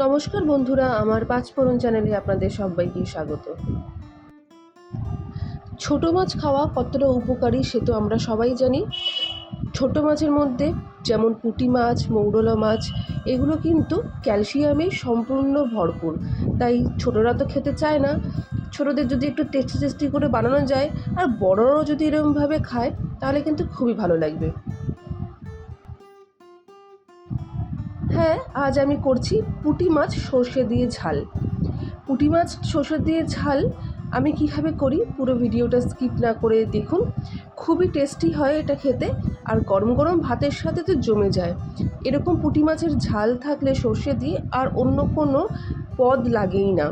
নমস্কার বন্ধুরা, আমার পাঁচফোড়ন চ্যানেলে আপনাদের সবাইকে স্বাগত। ছোট মাছ খাওয়া কতটা উপকারী সে তো আমরা সবাই জানি। ছোট মাছের মধ্যে যেমন পুঁটি মাছ, মৌরলা মাছ, এগুলো কিন্তু ক্যালসিয়ামে সম্পূর্ণ ভরপুর। তাই ছোটরা তো খেতে চায় না। ছোটদের যদি একটু টেস্টি টেস্টি করে বানানো যায়, আর বড়রাও যদি এরকমভাবে খায়, তাহলে কিন্তু খুবই ভালো লাগবে। হ্যাঁ আজ আমি করছি পুঁটি মাছ সর্ষে দিয়ে ঝাল। পুঁটি মাছ সর্ষে দিয়ে ঝাল আমি কীভাবে করি পুরো ভিডিওটা স্কিপ না করে দেখুন। খুবই টেস্টি হয় এটা খেতে আর গরম গরম ভাতের সাথে তো জমে যায়। এরকম পুঁটি মাছের ঝাল থাকলে সর্ষে দিয়ে আর অন্য কোনো পদ লাগেই না।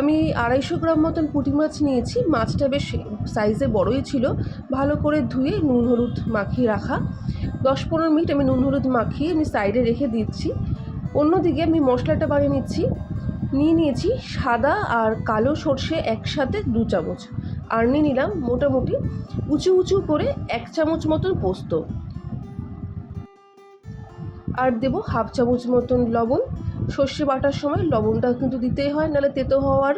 আমি আড়াইশো গ্রাম মতন পুঁটি মাছ নিয়েছি। মাছটা বেশ সাইজে বড়ই ছিল। ভালো করে ধুয়ে নুন, হলুদ মাখিয়ে রাখা। দশ পনেরো মিনিট আমি নুন হলুদ মাখিয়ে আমি সাইডে রেখে দিচ্ছি। অন্যদিকে আমি মশলাটা বানিয়ে নিচ্ছি। নিয়ে নিয়েছি সাদা আর কালো সর্ষে একসাথে দু চামচ। আর নিয়ে নিলাম মোটামুটি উঁচু উঁচু করে এক চামচ মতন পোস্ত। আর দেবো হাফ চামচ মতন লবণ। সর্ষে বাটার সময় লবণটা কিন্তু দিতেই হয়, নাহলে তেতো হওয়ার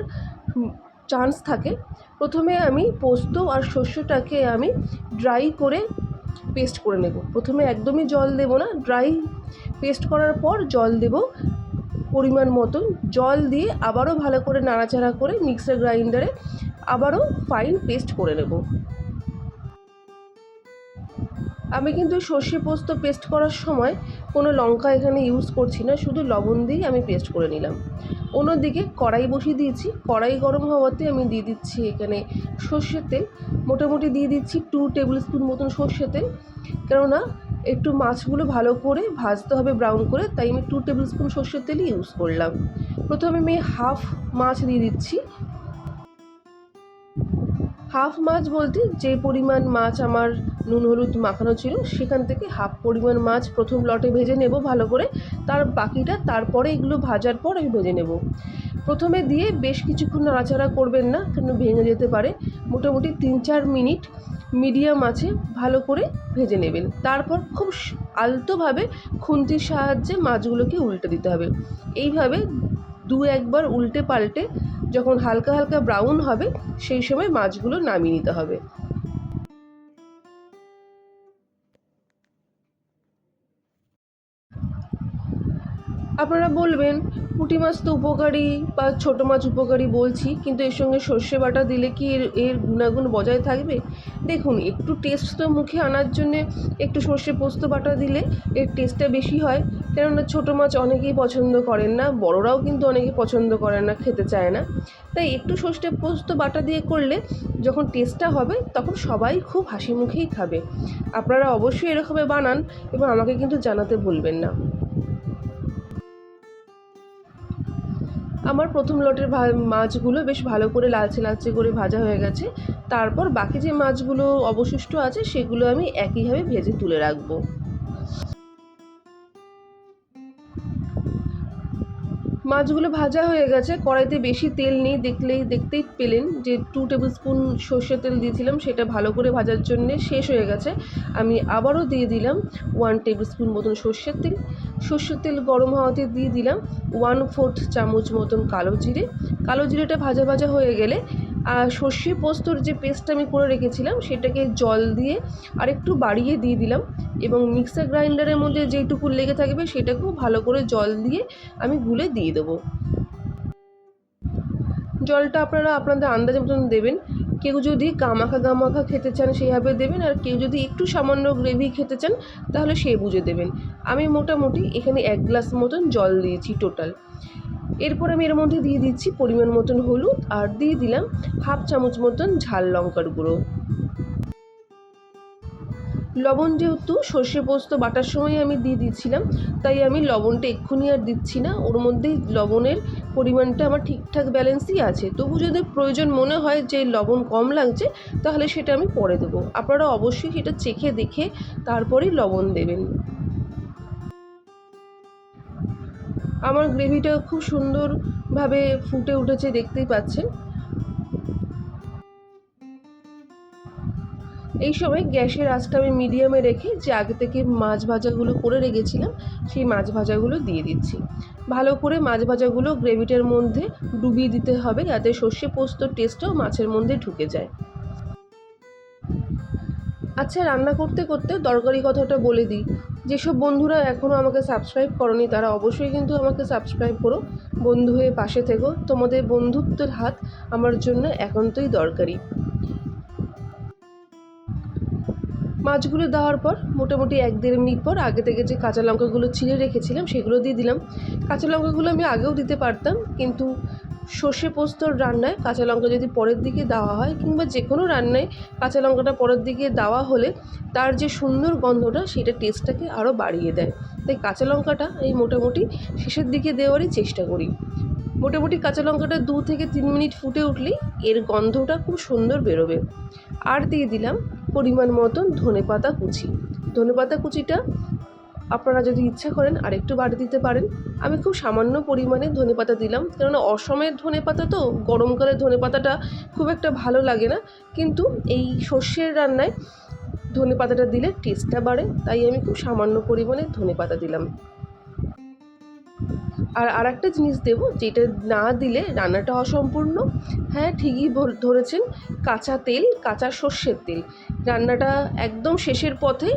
চান্স থাকে। প্রথমে আমি পোস্ত আর শস্যটাকে আমি ড্রাই করে পেস্ট করে নেব। প্রথমে একদমই জল দেব না ড্রাই পেস্ট করার পর জল দেব পরিমাণ মতন। জল দিয়ে আবারও ভালো করে নাড়াচাড়া করে মিক্সার গ্রাইন্ডারে আবারও ফাইন পেস্ট করে নেব। আমি কিন্তু সর্ষে পোস্ত পেস্ট করার সময় কোনো লঙ্কা এখানে ইউজ করছি না, শুধু লবণ দিয়েই আমি পেস্ট করে নিলাম। অন্যদিকে কড়াই বসিয়ে দিয়েছি, কড়াই গরম হওয়াতে আমি দিয়ে দিচ্ছি এখানে সর্ষের তেল। মোটামুটি দিয়ে দিচ্ছি টু টেবিল স্পুন মতন সর্ষের তেল, কেননা একটু মাছগুলো ভালো করে ভাজতে হবে ব্রাউন করে, তাই আমি টু টেবিল স্পুন সর্ষের তেলই ইউজ করলাম। প্রথমে আমি হাফ মাছ দিয়ে দিচ্ছি। হাফ মাছ বলতে যে পরিমাণ মাছ আমার নুন, হলুদ মাখানো ছিল, সেখান থেকে হাফ পরিমাণ মাছ প্রথম লটে ভেজে নেব ভালো করে। তার বাকিটা তারপরে এগুলো ভাজার পর আমি ভেজে নেব। প্রথমে দিয়ে বেশ কিছুক্ষণ নাড়াচাড়া করবেন না, কেন ভেঙে যেতে পারে। মোটামুটি তিন চার মিনিট মিডিয়াম আছে, ভালো করে ভেজে নেবেন। তারপর খুব আলতোভাবে খুন্তির সাহায্যে মাছগুলোকে উল্টে দিতে হবে। এইভাবে দু একবার উল্টে পাল্টে যখন হালকা হালকা ব্রাউন হবে, সেই সময় মাছগুলো নামিয়ে নিতে হবে। আপনারা বলবেন, পুঁটি মাছ তো উপকারী বা ছোটো মাছ উপকারী বলছি, কিন্তু এর সঙ্গে সর্ষে বাটা দিলে কি এর এর গুণাগুণ বজায় থাকবে? দেখুন, একটু টেস্ট তো মুখে আনার জন্যে একটু সর্ষে পোস্ত বাটা দিলে এর টেস্টটা বেশি হয়। কেননা ছোটো মাছ অনেকেই পছন্দ করেন না, বড়রাও কিন্তু অনেকে পছন্দ করেন না, খেতে চায় না। তাই একটু সর্ষে পোস্ত বাটা দিয়ে করলে যখন টেস্টটা হবে, তখন সবাই খুব হাসি মুখেই খাবে। আপনারা অবশ্যই এরকমভাবে বানান এবং আমাকে কিন্তু জানাতে ভুলবেন না। আমার প্রথম লটের মাছগুলো বেশ ভালো করে লালচে লালচে করে ভাজা হয়ে গেছে। তারপর বাকি যে মাছগুলো অবশিষ্ট আছে, সেগুলো আমি একইভাবে ভেজে তুলে রাখব। মাছগুলো ভাজা হয়ে গেছে। কড়াইতে বেশি তেল নেই, দেখলেই, দেখতেই পেলেন যে টু টেবিল স্পুন সর্ষের তেল দিয়েছিলাম, সেটা ভালো করে ভাজার জন্য শেষ হয়ে গেছে। আমি আবারও দিয়ে দিলাম ওয়ান টেবিল স্পুন মতন সর্ষের তেল। সর্ষের তেল গরম হওয়াতে দিয়ে দিলাম ওয়ান ফোর্থ চামচ মতন কালো জিরে। কালো জিরেটা ভাজা ভাজা হয়ে গেলে আর সর্ষে পোস্তর যে পেস্টটা আমি করে রেখেছিলাম, সেটাকে জল দিয়ে আর একটু বাড়িয়ে দিয়ে দিলাম এবং মিক্সার গ্রাইন্ডারের মধ্যে যেটুকু লেগে থাকবে, সেটাকেও ভালো করে জল দিয়ে আমি গুলে দিয়ে দেবো। জলটা আপনারা আপনাদের আন্দাজ মতন দেবেন। কেউ যদি গামাখা গামাখা খেতে চান সেইভাবে দেবেন, আর কেউ যদি একটু সামান্য গ্রেভি খেতে চান, তাহলে সে বুঝে দেবেন। আমি মোটামুটি এখানে এক গ্লাস মতন জল দিয়েছি টোটাল এরপর আমি এর মধ্যে দিয়ে দিচ্ছি পরিমাণ মতন হলুদ আর দিয়ে দিলাম হাফ চামচ মতন ঝাল লঙ্কার গুঁড়ো। লবণ যেহেতু সর্ষে পোস্ত বাটার সময় আমি দিয়ে দিচ্ছিলাম, তাই আমি লবণটা এক্ষুনি আর দিচ্ছি না। ওর মধ্যেই লবণের পরিমাণটা আমার ঠিকঠাক ব্যালেন্সই আছে। তবু যদি প্রয়োজন মনে হয় যে লবণ কম লাগছে, তাহলে সেটা আমি পরে দেবো। আপনারা অবশ্যই সেটা চেখে দেখে তারপরেই লবণ দেবেন। আমার গ্রেভিটা খুব সুন্দরভাবে ফুটে উঠেছে, দেখতেই পাচ্ছেন। এই সময় গ্যাসের আঁচটা আমি মিডিয়ামে রেখে যে আগে থেকে মাছ ভাজাগুলো করে রেখেছিলাম, সেই মাছ ভাজাগুলো দিয়ে দিচ্ছি। ভালো করে মাছ ভাজাগুলো গ্রেভিটার মধ্যে ডুবিয়ে দিতে হবে যাতে সর্ষে পোস্তর টেস্টটাও মাছের মধ্যে ঢুকে যায়। আচ্ছা রান্না করতে করতে দরকারি কথাটা বলে দিই। যেসব বন্ধুরা এখনও আমাকে সাবস্ক্রাইব করনি, তারা অবশ্যই কিন্তু আমাকে সাবস্ক্রাইব করো। বন্ধু হয়ে পাশে থেকো। তোমাদের বন্ধুত্বের হাত আমার জন্য একান্তই দরকারি। মাছগুলো দেওয়ার পর, মোটামুটি এক দেড় মিনিট পর আগে থেকে যে কাঁচা লঙ্কাগুলো ছিঁড়ে রেখেছিলাম, সেগুলো দিয়ে দিলাম। কাঁচা লঙ্কাগুলো আমি আগেও দিতে পারতাম, কিন্তু সর্ষে পোস্তর রান্নায় কাঁচা লঙ্কা যদি পরের দিকে দেওয়া হয় কিংবা যে কোনো রান্নায় কাঁচা লঙ্কাটা পরের দিকে দেওয়া হলে তার যে সুন্দর গন্ধটা সেটা টেস্টটাকে আরও বাড়িয়ে দেয়। তাই কাঁচা লঙ্কাটা এই মোটামুটি শেষের দিকে দেওয়ারই চেষ্টা করি। মোটামুটি কাঁচা লঙ্কাটা দু থেকে তিন মিনিট ফুটে উঠলেই এর গন্ধটা খুব সুন্দর বেরোবে। আর দিয়ে দিলাম পরিমাণ মতন ধনে পাতা কুচি। ধনে পাতা কুচিটা আপনারা যদি ইচ্ছা করেন আর একটু বাড়ি দিতে পারেন। আমি খুব সামান্য পরিমাণে ধনে পাতা দিলাম, কেননা অসমের ধনে পাতা তো গরমকালে ধনে পাতাটা খুব একটা ভালো লাগে না। কিন্তু এই সর্ষের রান্নায় ধনে পাতাটা দিলে টেস্টটা বাড়ে, তাই আমি খুব সামান্য পরিমাণে ধনে পাতা দিলাম। আর আর একটা জিনিস দেব, যেটা না দিলে রান্নাটা অসম্পূর্ণ। হ্যাঁ ঠিকই ধরেছেন কাঁচা তেল, কাঁচা সর্ষের তেল। রান্নাটা একদম শেষের পথে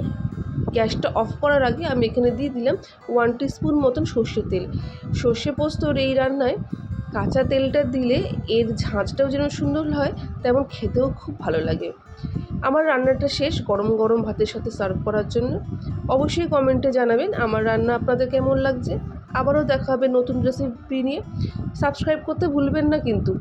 গ্যাসটা অফ করার আগে আমি এখানে দিয়ে দিলাম ওয়ান স্পুন মতন সর্ষের তেল। সর্ষে পোস্তর এই রান্নায় কাঁচা তেলটা দিলে এর ঝাঁঝটাও যেন সুন্দর হয়, তেমন খেতেও খুব ভালো লাগে। আমার রান্নাটা শেষ, গরম গরম ভাতের সাথে সার্ভ করার জন্য। অবশ্যই কমেন্টে জানাবেন আমার রান্না আপনাদের কেমন লাগছে। আবারও দেখা হবে নতুন রেসিপি নিয়ে। সাবস্ক্রাইব করতে ভুলবেন না কিন্তু।